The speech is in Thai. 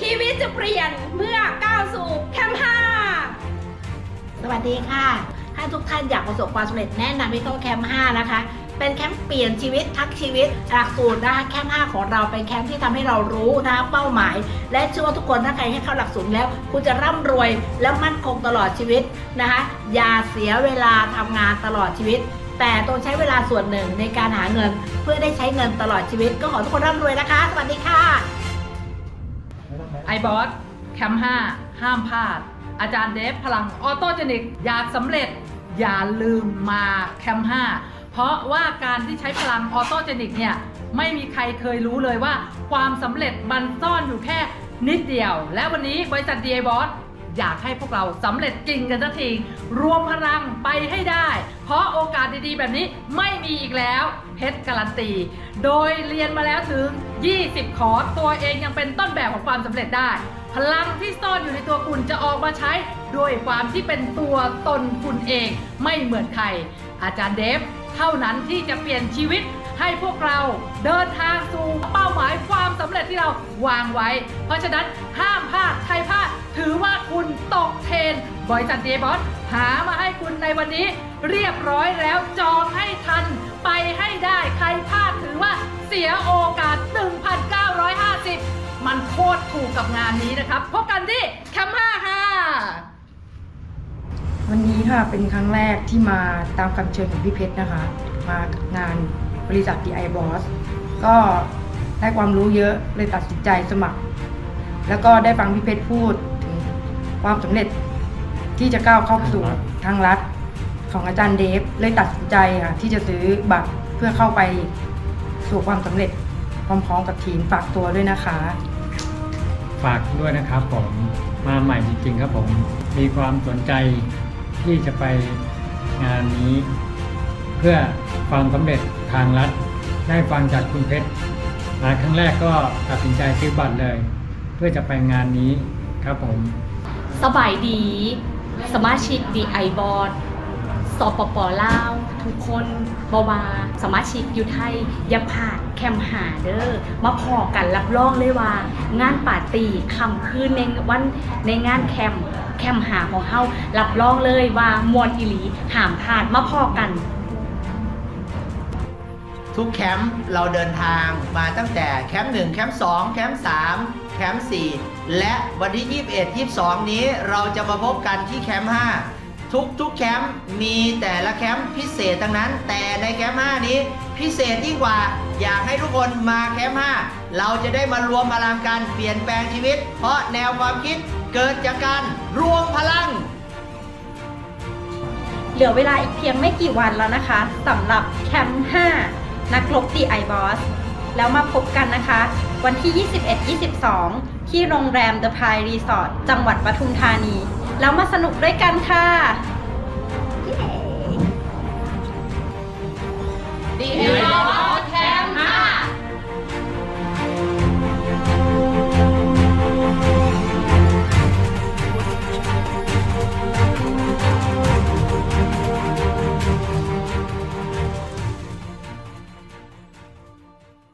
ชีวิตจะเปลี่ยนเมื่อก้าวสู่แคมป์ห้าสวัสดีค่ะ ถ้าทุกท่านอยากประสบความสำเร็จแนะนำวิโตแคมป์5นะคะ เป็นแคมป์เปลี่ยนชีวิตทักชีวิตหลักสูตรนะคะแคมป์5ของเราเป็นแคมป์ที่ทำให้เรารู้นะคะเป้าหมาย และเชื่อว่าทุกคนถ้าใครให้เข้าหลักสูตรแล้ว คุณจะร่ำรวยและมั่นคงตลอดชีวิตนะคะ อย่าเสียเวลาทำงานตลอดชีวิต แต่ต้องใช้เวลาส่วนหนึ่งในการหาเงิน เพื่อได้ใช้เงินตลอดชีวิต ก็ขอทุกคนร่ำรวยนะคะ สวัสดีค่ะ ไอบอสแคมป์5ห้ามพลาด อาจารย์เดฟพลังออโตเจนิก อยากสำเร็จอย่าลืมมาแคมป์5เพราะว่าการที่ใช้พลังออโตเจนิกเนี่ย ไม่มีใครเคยรู้เลยว่า ความสำเร็จมันซ่อนอยู่แค่นิดเดียว และวันนี้บริษัท DA Boss อ อยากให้พวกเราสำเร็จจริงกันสักที รวมพลังไปให้ได้ เพราะโอกาสดีๆ แบบนี้ไม่มีอีกแล้วเพชรการันตี โดยเรียนมาแล้วถึง 20 คอร์สตัวเองยังเป็นต้นแบบของความสำเร็จได้ พลังที่ซ่อนอยู่ในตัวคุณจะออกมาใช้ด้วยความที่เป็นตัวตนคุณเองไม่เหมือนใคร อาจารย์เดฟเท่านั้นที่จะเปลี่ยนชีวิตให้พวกเราเดินทางสู่เป้าหมายความสำเร็จที่เราวางไว้ เพราะฉะนั้นห้า ใครพลาดถือว่าคุณตกเทรนบริษัทเดบอสหามาให้คุณในวันนี้เรียบร้อยแล้วจองให้ทันไปให้ได้ใครพลาดถือว่าเสียโอกาส 1,950 มันโคตรถูกกับงานนี้นะครับ พบกันที่แคมป์5ค่ะวันนี้ค่ะเป็นครั้งแรกที่มาตามคำเชิญของพี่เพชรนะคะ มางานบริษัท DI Boss ก็ได้ความรู้เยอะเลยตัดสินใจสมัคร แล้วก็ได้ฟังพี่เพชรพูดถึงความสำเร็จที่จะก้าวเข้าสู่ทางรัฐของอาจารย์เดฟเลยตัดสินใจค่ะที่จะซื้อบัตรเพื่อเข้าไปสู่ความสำเร็จพร้อมๆกับทีมฝากตัวด้วยนะคะ ฝากด้วยนะครับผมมาใหม่จริงๆครับผมมีความสนใจที่จะไปงานนี้ เพื่อความสำเร็จทางรัฐ ได้ฟังจากคุณเพชรมาครั้งแรกก็ตัดสินใจซื้อบัตรเลย เพื่อจะไปงานนี้ครับผม สบายดี สมาชิกดีไอบอดสปปลาว ทุกคนบาวาสมาชิกอยู่ไทย อย่าพลาดแคมหาเด้อมาพอกันรับรองเลยว่า งานปาร์ตี้คำคืนในวันในงานแคม แคมหาของเฮารับรองเลยว่ามวนอิลีหามพลาดมาพอกัน ทุกแคมป์เราเดินทางมาตั้งแต่แคมป์1แคมป์2แคมป์3แคมป์4และวันที่ 21 22 นี้เราจะมาพบกันที่แคมป์5ทุกทุกแคมป์มีแต่ละแคมป์พิเศษทั้งนั้น แต่ในแคมป์5นี้ พิเศษยิ่งกว่า อยากให้ทุกคนมาแคมป์5เราจะได้มารวมพลังกันเปลี่ยนแปลงชีวิต เพราะแนวความคิดเกิดจากการรวมพลังเหลือเวลาอีกเพียงไม่กี่วันแล้วนะคะสำหรับแคมป์5 นักรบตีไอบอสแล้วมาพบกันนะคะ วันที่ 21-22 ที่โรงแรม The Pie Resort จังหวัดปทุมธานี แล้วมาสนุกด้วยกันค่ะ